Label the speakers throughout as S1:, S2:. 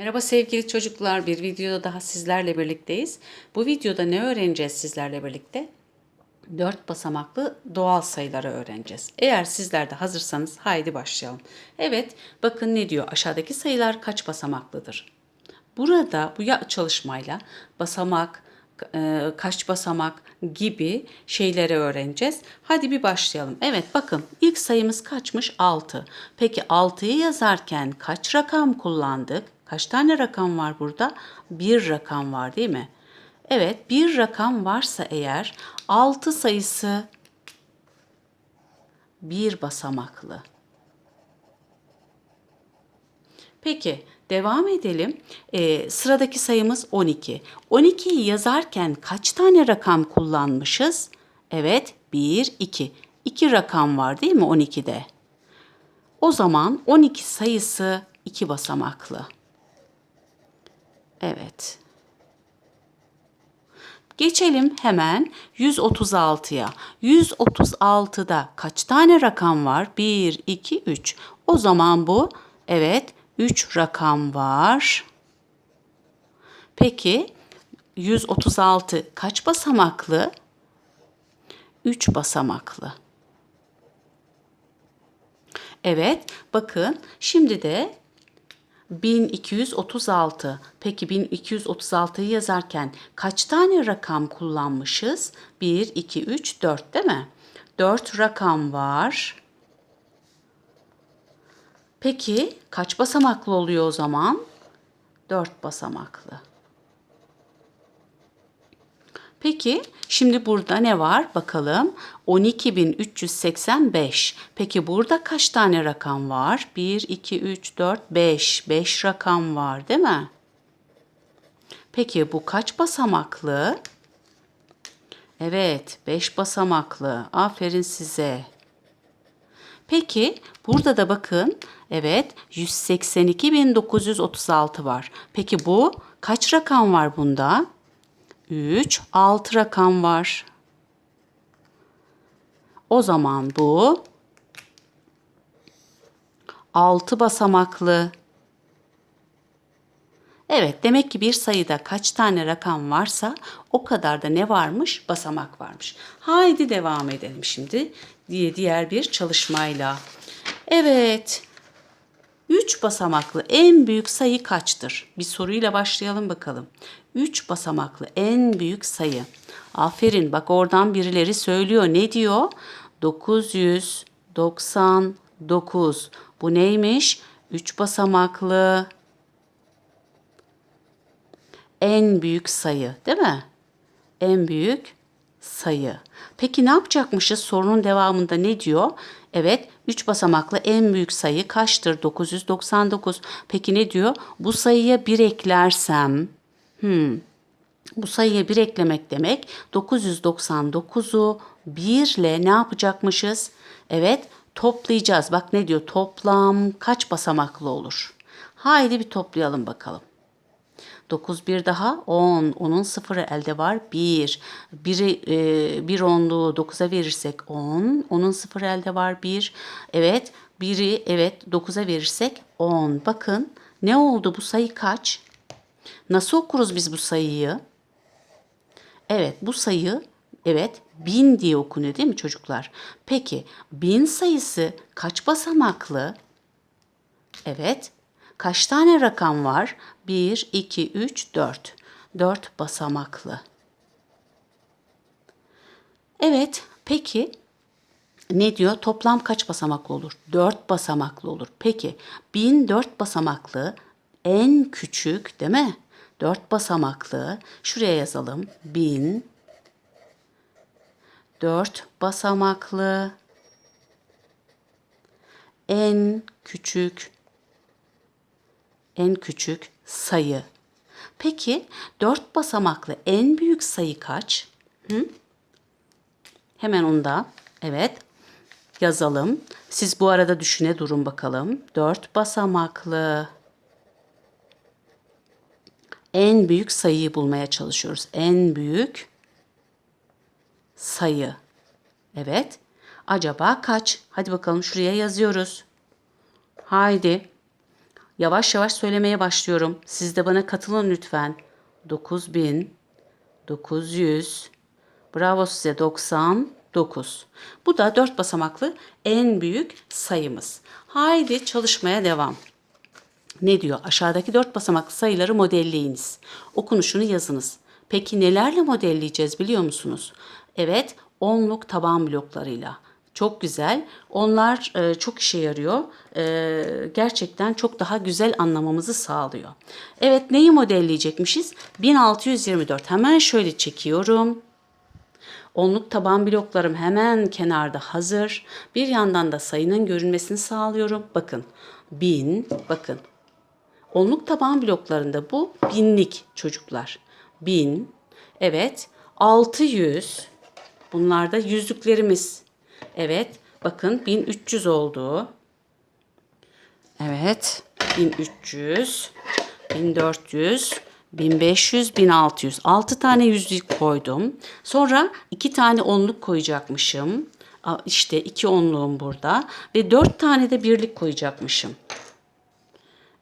S1: Merhaba sevgili çocuklar. Bir videoda daha sizlerle birlikteyiz. Bu videoda ne öğreneceğiz sizlerle birlikte? Dört basamaklı doğal sayıları öğreneceğiz. Eğer sizler de hazırsanız haydi başlayalım. Evet, bakın ne diyor? Aşağıdaki sayılar kaç basamaklıdır? Burada bu çalışmayla basamak, e, kaç basamak gibi şeyleri öğreneceğiz. Hadi bir başlayalım. Evet bakın ilk sayımız kaçmış? 6. Peki 6'yı yazarken kaç rakam kullandık? Kaç tane rakam var burada? Bir rakam var değil mi? Evet bir rakam varsa eğer 6 sayısı bir basamaklı. Peki devam edelim. Ee, sıradaki sayımız 12. 12'yi yazarken kaç tane rakam kullanmışız? Evet 1, 2. 2 rakam var değil mi 12'de? O zaman 12 sayısı 2 basamaklı. Evet. Geçelim hemen 136'ya. 136'da kaç tane rakam var? 1, 2, 3. O zaman bu evet 3 rakam var. Peki 136 kaç basamaklı? 3 basamaklı. Evet, bakın şimdi de 1236. Peki 1236'yı yazarken kaç tane rakam kullanmışız? 1, 2, 3, 4 değil mi? 4 rakam var. Peki kaç basamaklı oluyor o zaman? 4 basamaklı. Peki şimdi burada ne var? Bakalım 12.385. Peki burada kaç tane rakam var? 1, 2, 3, 4, 5. 5 rakam var değil mi? Peki bu kaç basamaklı? Evet 5 basamaklı. Aferin size. Peki burada da bakın evet 182.936 var. Peki bu kaç rakam var bunda? 3, 6 rakam var. O zaman bu 6 basamaklı. Evet, demek ki bir sayıda kaç tane rakam varsa o kadar da ne varmış? Basamak varmış. Haydi devam edelim şimdi diye diğer bir çalışmayla. Evet. 3 basamaklı en büyük sayı kaçtır? Bir soruyla başlayalım bakalım. 3 basamaklı en büyük sayı. Aferin bak oradan birileri söylüyor. Ne diyor? 999. Bu neymiş? 3 basamaklı en büyük sayı değil mi? En büyük sayı. Peki ne yapacakmışız? Sorunun devamında ne diyor? Evet, 3 basamaklı en büyük sayı kaçtır? 999. Peki ne diyor? Bu sayıya 1 eklersem, hmm, bu sayıya 1 eklemek demek 999'u 1 ile ne yapacakmışız? Evet, toplayacağız. Bak ne diyor? Toplam kaç basamaklı olur? Haydi bir toplayalım bakalım. 9 bir daha 10. Onun sıfırı elde var 1. 1'i e, bir onluğu 9'a verirsek 10. Onun sıfırı elde var 1. Evet 1'i evet 9'a verirsek 10. Bakın ne oldu bu sayı kaç? Nasıl okuruz biz bu sayıyı? Evet bu sayı evet bin diye okunuyor değil mi çocuklar? Peki bin sayısı kaç basamaklı? Evet Kaç tane rakam var? 1, 2, 3, 4. 4 basamaklı. Evet, peki ne diyor? Toplam kaç basamaklı olur? 4 basamaklı olur. Peki 1000 4 basamaklı en küçük değil mi? 4 basamaklı. Şuraya yazalım. 1000 4 basamaklı en küçük en küçük sayı. Peki dört basamaklı en büyük sayı kaç? Hı? Hemen onu da evet yazalım. Siz bu arada düşüne durun bakalım. Dört basamaklı en büyük sayıyı bulmaya çalışıyoruz. En büyük sayı. Evet. Acaba kaç? Hadi bakalım şuraya yazıyoruz. Haydi Yavaş yavaş söylemeye başlıyorum. Siz de bana katılın lütfen. 9000 900 Bravo size 99. Bu da 4 basamaklı en büyük sayımız. Haydi çalışmaya devam. Ne diyor? Aşağıdaki 4 basamaklı sayıları modelleyiniz. Okunuşunu yazınız. Peki nelerle modelleyeceğiz biliyor musunuz? Evet, onluk taban bloklarıyla. Çok güzel. Onlar e, çok işe yarıyor. E, gerçekten çok daha güzel anlamamızı sağlıyor. Evet, neyi modelleyecekmişiz? 1624. Hemen şöyle çekiyorum. Onluk taban bloklarım hemen kenarda hazır. Bir yandan da sayının görünmesini sağlıyorum. Bakın 1000 bakın. Onluk taban bloklarında bu binlik çocuklar. 1000 evet 600 bunlar da yüzlüklerimiz. Evet bakın 1300 oldu. Evet 1300 1400 1500, 1600. 6 tane yüzlük koydum. Sonra 2 tane onluk koyacakmışım. İşte 2 onluğum burada. Ve 4 tane de birlik koyacakmışım.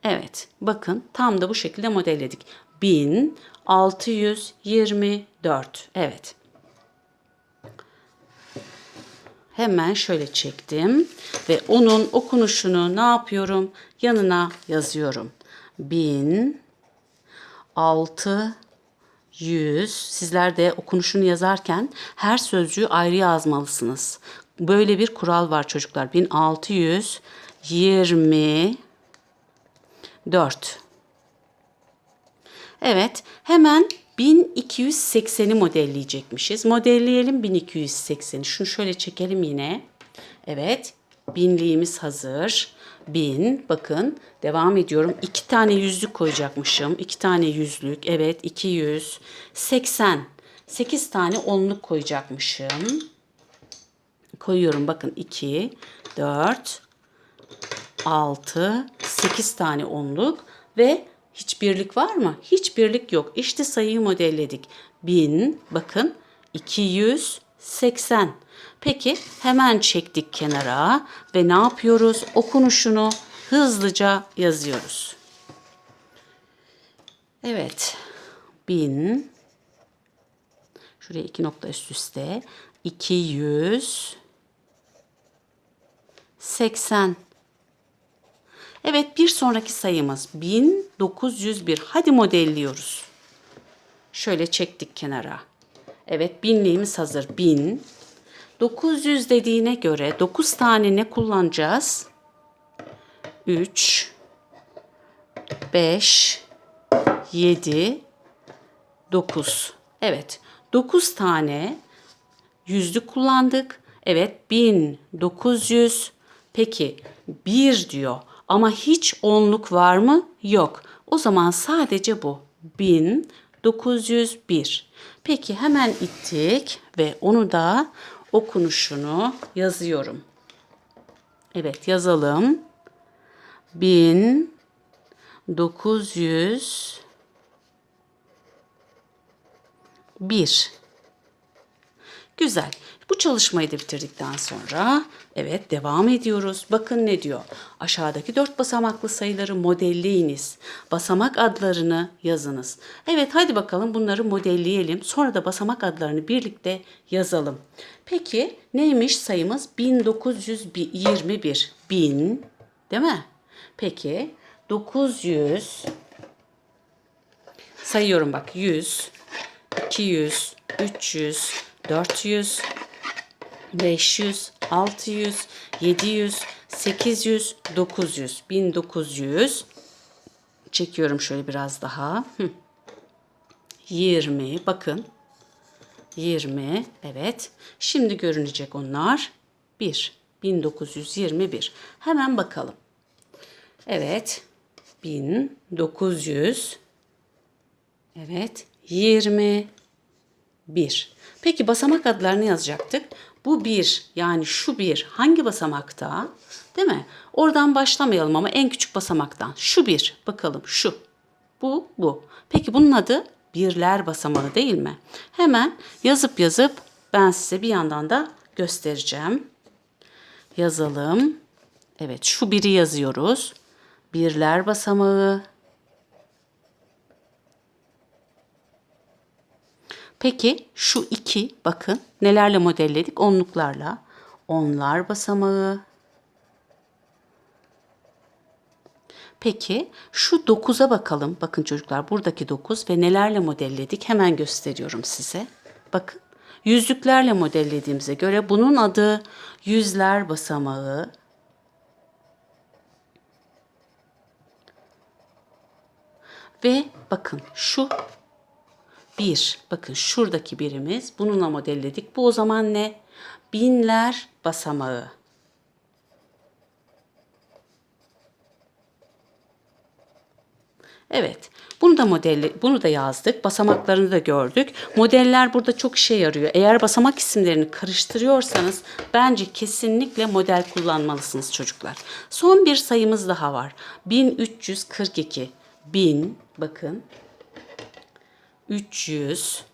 S1: Evet, bakın tam da bu şekilde modelledik. 1624. Evet. Hemen şöyle çektim ve onun okunuşunu ne yapıyorum? Yanına yazıyorum. 1000 6 100 sizler de okunuşunu yazarken her sözcüğü ayrı yazmalısınız. Böyle bir kural var çocuklar. 1624 Evet, hemen 1280'i modelleyecekmişiz. Modelleyelim 1280'i. Şunu şöyle çekelim yine. Evet, binliğimiz hazır. 1000, bakın devam ediyorum. 2 tane yüzlük koyacakmışım. 2 tane yüzlük, evet 200. 80, 8 tane onluk koyacakmışım. Koyuyorum bakın 2, 4, 6, 8 tane onluk ve hiç birlik var mı? Hiç birlik yok. İşte sayıyı modelledik. 1000 bakın 280. Peki hemen çektik kenara ve ne yapıyoruz? Okunuşunu hızlıca yazıyoruz. Evet. 1000 Şuraya iki nokta üst üste. 200 80 Evet bir sonraki sayımız 1901. Hadi modelliyoruz. Şöyle çektik kenara. Evet binliğimiz hazır. 1000. 900 dediğine göre 9 tane ne kullanacağız? 3 5 7 9. Evet. 9 tane yüzlük kullandık. Evet 1900. Peki 1 diyor. Ama hiç onluk var mı? Yok. O zaman sadece bu. 1901. Peki hemen ittik ve onu da okunuşunu yazıyorum. Evet yazalım. 1901. Güzel. Bu çalışmayı da bitirdikten sonra evet devam ediyoruz. Bakın ne diyor. Aşağıdaki dört basamaklı sayıları modelleyiniz. Basamak adlarını yazınız. Evet hadi bakalım bunları modelleyelim. Sonra da basamak adlarını birlikte yazalım. Peki neymiş sayımız? 1921. 1000 değil mi? Peki 900 sayıyorum bak 100 200 300 400 500, 600, 700, 800, 900, 1900. Çekiyorum şöyle biraz daha. 20, bakın. 20, evet. Şimdi görünecek onlar. 1, 1921. Hemen bakalım. Evet, 1900, evet, 21. Peki basamak adlarını yazacaktık. Bu bir yani şu bir hangi basamakta? Değil mi? Oradan başlamayalım ama en küçük basamaktan. Şu bir bakalım şu. Bu bu. Peki bunun adı birler basamağı değil mi? Hemen yazıp yazıp ben size bir yandan da göstereceğim. Yazalım. Evet şu biri yazıyoruz. birler basamağı. Peki şu iki bakın nelerle modelledik? Onluklarla. Onlar basamağı. Peki şu 9'a bakalım. Bakın çocuklar buradaki 9 ve nelerle modelledik? Hemen gösteriyorum size. Bakın yüzlüklerle modellediğimize göre bunun adı yüzler basamağı. Ve bakın şu bir. Bakın şuradaki birimiz bununla modelledik. Bu o zaman ne? Binler basamağı. Evet. Bunu da modelle, bunu da yazdık. Basamaklarını da gördük. Modeller burada çok işe yarıyor. Eğer basamak isimlerini karıştırıyorsanız bence kesinlikle model kullanmalısınız çocuklar. Son bir sayımız daha var. 1342. 1000 bakın 300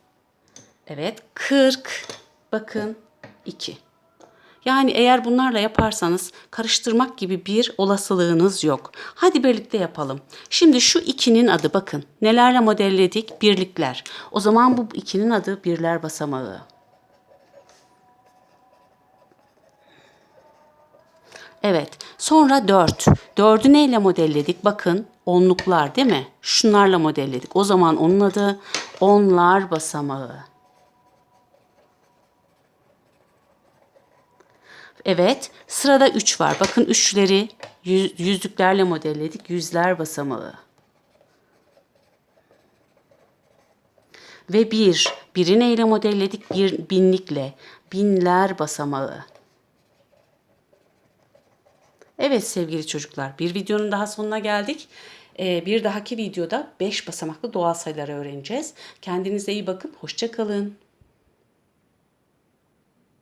S1: evet 40 bakın 2. Yani eğer bunlarla yaparsanız karıştırmak gibi bir olasılığınız yok. Hadi birlikte yapalım. Şimdi şu ikinin adı bakın. Nelerle modelledik? Birlikler. O zaman bu ikinin adı birler basamağı. Evet. Sonra 4. 4'ü neyle modelledik? Bakın onluklar değil mi? Şunlarla modelledik. O zaman onun adı onlar basamağı. Evet. Sırada 3 var. Bakın üçleri yüz, yüzlüklerle modelledik. Yüzler basamağı. Ve bir. Biri neyle modelledik? Bir binlikle. Binler basamağı. Evet sevgili çocuklar, bir videonun daha sonuna geldik. Ee, bir dahaki videoda 5 basamaklı doğal sayıları öğreneceğiz. Kendinize iyi bakın, hoşça kalın.